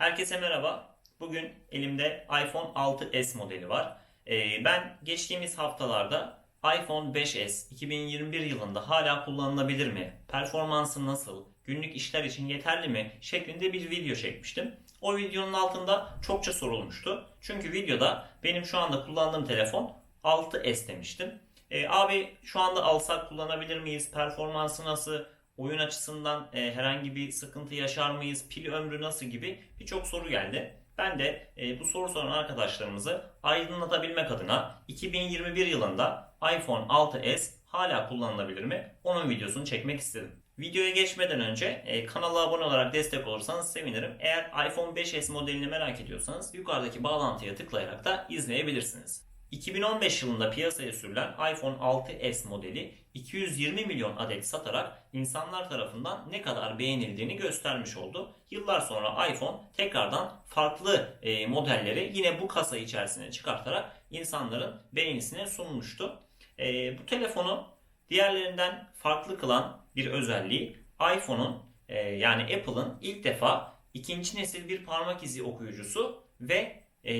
Herkese merhaba. Bugün elimde iPhone 6s modeli var. Ee, ben geçtiğimiz haftalarda iPhone 5s 2021 yılında hala kullanılabilir mi? Performansı nasıl? Günlük işler için yeterli mi? şeklinde bir video çekmiştim. O videonun altında çokça sorulmuştu. Çünkü videoda benim şu anda kullandığım telefon 6s demiştim. Ee, abi şu anda alsak kullanabilir miyiz? Performansı nasıl? Oyun açısından e, herhangi bir sıkıntı yaşar mıyız, pil ömrü nasıl gibi birçok soru geldi. Ben de e, bu soru soran arkadaşlarımızı aydınlatabilmek adına 2021 yılında iPhone 6s hala kullanılabilir mi? Onun videosunu çekmek istedim. Videoya geçmeden önce e, kanala abone olarak destek olursanız sevinirim. Eğer iPhone 5s modelini merak ediyorsanız yukarıdaki bağlantıya tıklayarak da izleyebilirsiniz. 2015 yılında piyasaya sürülen iPhone 6s modeli 220 milyon adet satarak insanlar tarafından ne kadar beğenildiğini göstermiş oldu. Yıllar sonra iPhone tekrardan farklı e, modelleri yine bu kasa içerisine çıkartarak insanların beğenisine sunmuştu. E, bu telefonu diğerlerinden farklı kılan bir özelliği iPhone'un e, yani Apple'ın ilk defa ikinci nesil bir parmak izi okuyucusu ve e,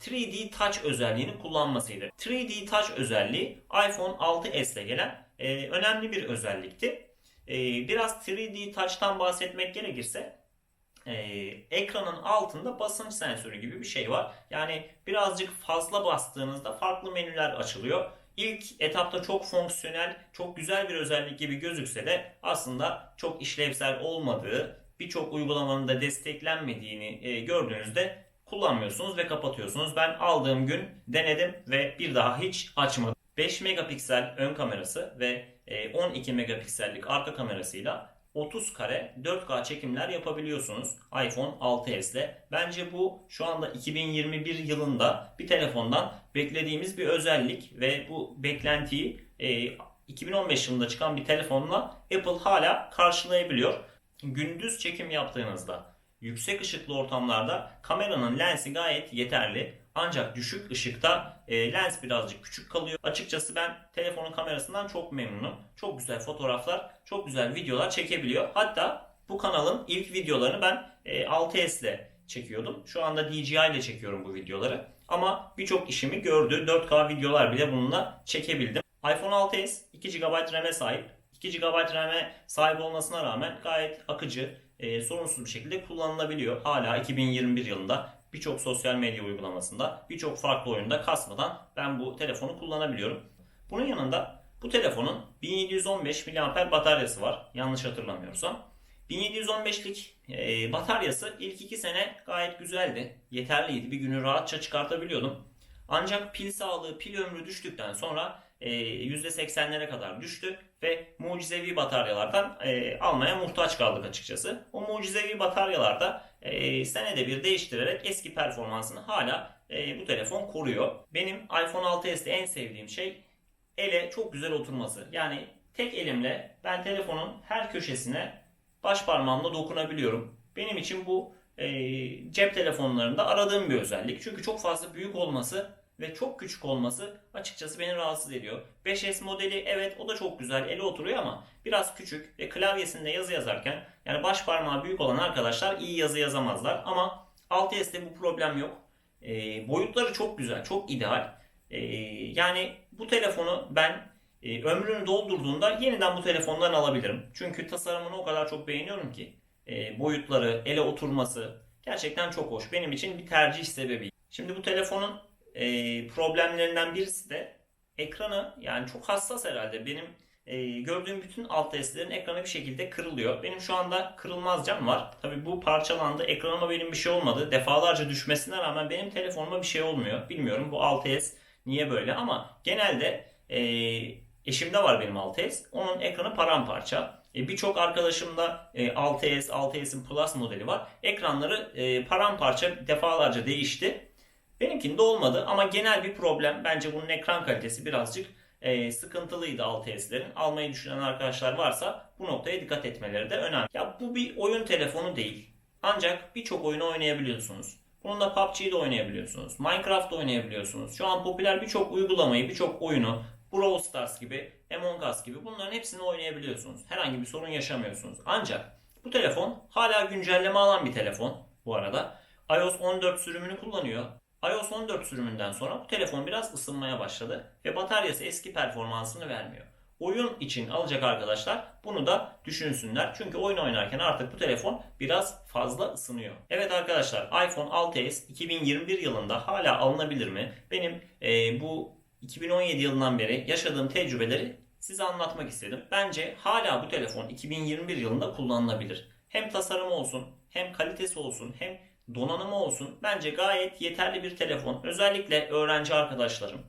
3D Touch özelliğini kullanmasıydı. 3D Touch özelliği iPhone 6s ile gelen e, önemli bir özellikti. E, biraz 3D Touch'tan bahsetmek gerekirse e, ekranın altında basınç sensörü gibi bir şey var. Yani birazcık fazla bastığınızda farklı menüler açılıyor. İlk etapta çok fonksiyonel, çok güzel bir özellik gibi gözükse de aslında çok işlevsel olmadığı, birçok uygulamanın da desteklenmediğini e, gördüğünüzde kullanmıyorsunuz ve kapatıyorsunuz. Ben aldığım gün denedim ve bir daha hiç açmadım. 5 megapiksel ön kamerası ve 12 megapiksellik arka kamerasıyla 30 kare 4K çekimler yapabiliyorsunuz iPhone 6s ile. Bence bu şu anda 2021 yılında bir telefondan beklediğimiz bir özellik ve bu beklentiyi 2015 yılında çıkan bir telefonla Apple hala karşılayabiliyor. Gündüz çekim yaptığınızda yüksek ışıklı ortamlarda kameranın lensi gayet yeterli. Ancak düşük ışıkta e, lens birazcık küçük kalıyor. Açıkçası ben telefonun kamerasından çok memnunum. Çok güzel fotoğraflar, çok güzel videolar çekebiliyor. Hatta bu kanalın ilk videolarını ben e, 6S ile çekiyordum. Şu anda DJI ile çekiyorum bu videoları. Ama birçok işimi gördü. 4K videolar bile bununla çekebildim. iPhone 6s 2 GB RAM'e sahip. 2 GB RAM'e sahip olmasına rağmen gayet akıcı, e, sorunsuz bir şekilde kullanılabiliyor. Hala 2021 yılında birçok sosyal medya uygulamasında, birçok farklı oyunda kasmadan ben bu telefonu kullanabiliyorum. Bunun yanında bu telefonun 1715 mAh bataryası var. Yanlış hatırlamıyorsam. 1715'lik e, bataryası ilk 2 sene gayet güzeldi. Yeterliydi. Bir günü rahatça çıkartabiliyordum. Ancak pil sağlığı, pil ömrü düştükten sonra %80'lere kadar düştü ve mucizevi bataryalardan e, almaya muhtaç kaldık açıkçası. O mucizevi bataryalarda e, senede bir değiştirerek eski performansını hala e, bu telefon koruyor. Benim iPhone 6s'te en sevdiğim şey ele çok güzel oturması. Yani tek elimle ben telefonun her köşesine baş parmağımla dokunabiliyorum. Benim için bu e, cep telefonlarında aradığım bir özellik. Çünkü çok fazla büyük olması ve çok küçük olması açıkçası beni rahatsız ediyor. 5S modeli evet o da çok güzel ele oturuyor ama biraz küçük ve klavyesinde yazı yazarken yani baş parmağı büyük olan arkadaşlar iyi yazı yazamazlar ama 6S'te bu problem yok. E, boyutları çok güzel, çok ideal. E, yani bu telefonu ben e, ömrünü doldurduğunda yeniden bu telefondan alabilirim. Çünkü tasarımını o kadar çok beğeniyorum ki e, boyutları, ele oturması gerçekten çok hoş. Benim için bir tercih sebebi. Şimdi bu telefonun e, problemlerinden birisi de ekranı yani çok hassas herhalde. Benim e, gördüğüm bütün alt testlerin ekranı bir şekilde kırılıyor. Benim şu anda kırılmaz cam var. Tabi bu parçalandı. Ekranıma benim bir şey olmadı. Defalarca düşmesine rağmen benim telefonuma bir şey olmuyor. Bilmiyorum bu 6S niye böyle ama genelde e, eşimde var benim 6S. Onun ekranı paramparça. E, Birçok arkadaşımda e, 6S, 6S'in Plus modeli var. Ekranları e, paramparça defalarca değişti. Benimkinde olmadı ama genel bir problem. Bence bunun ekran kalitesi birazcık e, sıkıntılıydı 6S'lerin. Almayı düşünen arkadaşlar varsa bu noktaya dikkat etmeleri de önemli. Ya bu bir oyun telefonu değil. Ancak birçok oyunu oynayabiliyorsunuz. Bununla PUBG'de oynayabiliyorsunuz. Minecraft oynayabiliyorsunuz. Şu an popüler birçok uygulamayı, birçok oyunu Brawl Stars gibi, Among Us gibi bunların hepsini oynayabiliyorsunuz. Herhangi bir sorun yaşamıyorsunuz. Ancak bu telefon hala güncelleme alan bir telefon bu arada. iOS 14 sürümünü kullanıyor. iOS 14 sürümünden sonra bu telefon biraz ısınmaya başladı ve bataryası eski performansını vermiyor. Oyun için alacak arkadaşlar bunu da düşünsünler. Çünkü oyun oynarken artık bu telefon biraz fazla ısınıyor. Evet arkadaşlar iPhone 6s 2021 yılında hala alınabilir mi? Benim e, bu 2017 yılından beri yaşadığım tecrübeleri size anlatmak istedim. Bence hala bu telefon 2021 yılında kullanılabilir. Hem tasarımı olsun, hem kalitesi olsun, hem donanımı olsun. Bence gayet yeterli bir telefon. Özellikle öğrenci arkadaşlarım,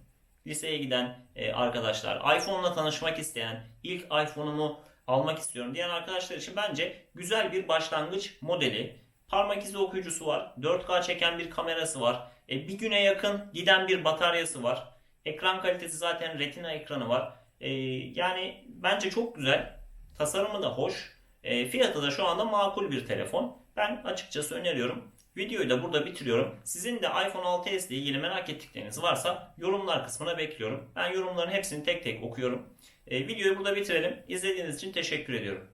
liseye giden e, arkadaşlar, iPhone'la tanışmak isteyen, ilk iPhone'umu almak istiyorum diyen arkadaşlar için bence güzel bir başlangıç modeli. Parmak izi okuyucusu var, 4K çeken bir kamerası var, e, bir güne yakın giden bir bataryası var. Ekran kalitesi zaten retina ekranı var. E, yani bence çok güzel. Tasarımı da hoş. Fiyatı da şu anda makul bir telefon. Ben açıkçası öneriyorum. Videoyu da burada bitiriyorum. Sizin de iPhone 6s ile ilgili merak ettikleriniz varsa yorumlar kısmına bekliyorum. Ben yorumların hepsini tek tek okuyorum. E, videoyu burada bitirelim. İzlediğiniz için teşekkür ediyorum.